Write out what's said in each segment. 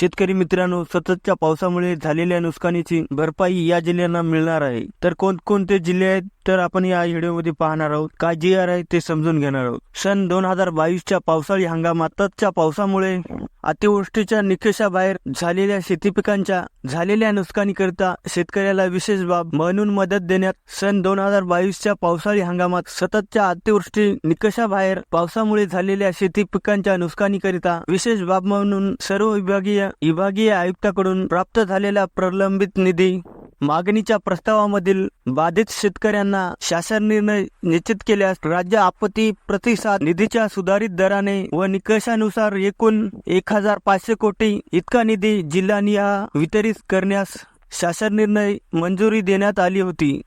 शेतकरी मित्रांनो सततच्या पावसामुळे झालेल्या नुकसानीची भरपाई या जिल्ह्यांना मिळणार आहे. तर कोणकोणते जिल्हे आहेत तर आपण या व्हिडिओमध्ये पाहणार आहोत. काय जी आर आहे ते समजून घेणार आहोत. सन दोन हजार बावीसच्या पावसाळी हंगामातच्या पावसामुळे अतिवृष्टीच्या निकषाबाहेर झालेल्या शेती पिकांच्या झालेल्या नुकसानीकरिता शेतकऱ्याला विशेष बाब म्हणून मदत देण्यात सन दोन हजार बावीसच्या पावसाळी हंगामात सततच्या अतिवृष्टी निकषाबाहेर पावसामुळे झालेल्या शेती पिकांच्या नुकसानीकरिता विशेष बाब म्हणून सर्व विभागीय विभागीय आयुक्ताकडून प्राप्त झालेला प्रलंबित निधी मागणीच्या प्रस्तावामधील बाधित शेतकऱ्यांना शासन निर्णय निश्चित केल्यास राज्य आपत्ती प्रतिसाद निधीच्या सुधारित दराने व निकषानुसार एकूण एक हजार पाचशे कोटी इतका निधी जिल्ह्यांना वितरित करण्यास शासन निर्णय मंजुरी देण्यात आली होती.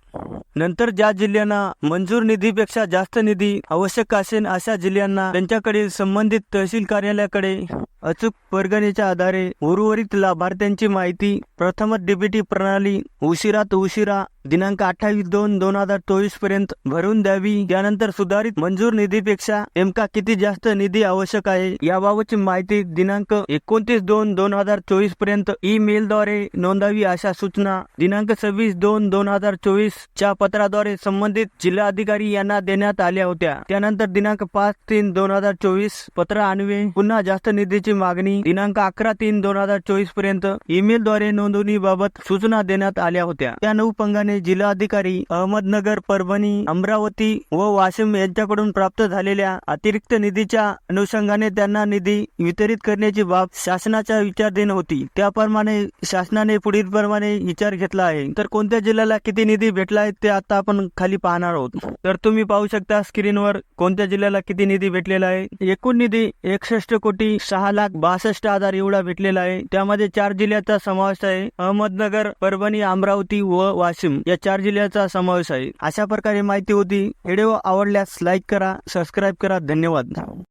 नंतर ज्या जिल्ह्यांना मंजूर निधीपेक्षा जास्त निधी आवश्यक असेल अशा जिल्ह्यांना त्यांच्याकडील संबंधित तहसील कार्यालयाकडे अचूक वर्गणीच्या आधारे उर्वरित लाभार्थ्यांची माहिती प्रथमच डीबीटी प्रणाली उशिरात उशिरा दिनांक अठ्ठावीस दोन दोन हजार चोवीसपर्यंत भरून द्यावी. त्यानंतर सुधारित मंजूर निधीपेक्षा नेमका किती जास्त निधी आवश्यक आहे याबाबतची माहिती दिनांक एकोणतीस दोन दोन हजार चोवीसपर्यंत ई मेलद्वारे नोंदावी अशा सूचना दिनांक सव्वीस दोन दोन हजार चोवीस च्या पत्राद्वारे संबंधित जिल्हाधिकारी यांना देण्यात आल्या होत्या. त्यानंतर दिनांक पाच तीन दोन हजार चोवीस पत्र अन्वये पुन्हा जास्त निधीची मागणी दिनांक अकरा तीन दोन हजार चोवीसपर्यंत ईमेलद्वारे नोंदणीबाबत सूचना देण्यात आल्या होत्या. त्या अनुषंगाने जिल्हाधिकारी अहमदनगर परभणी अमरावती व वाशिम यांच्याकडून प्राप्त झालेल्या अतिरिक्त निधीच्या अनुषंगाने त्यांना निधी वितरित करण्याची बाब शासनाच्या विचारधीन होती. त्याप्रमाणे शासनाने पुढील प्रमाणे विचार घेतला आहे. तर कोणत्या जिल्ह्याला किती निधी भेटला आहे ते आता आपण खाली पाहणार आहोत. तर तुम्ही पाहू शकता स्क्रीनवर कोणत्या जिल्ह्याला किती निधी भेटलेला आहे. एकूण निधी एकसष्ट कोटी सहा लाख बासष्ट हजार एवढा भेटलेला आहे. त्यामध्ये चार जिल्ह्याचा समावेश आहे. अहमदनगर परभणी अमरावती व वाशिम या चार जिल्ह्याचा समावेश आहे. अशा प्रकारे माहिती होती. व्हिडिओ आवडल्यास लाईक करा सबस्क्राईब करा. धन्यवाद.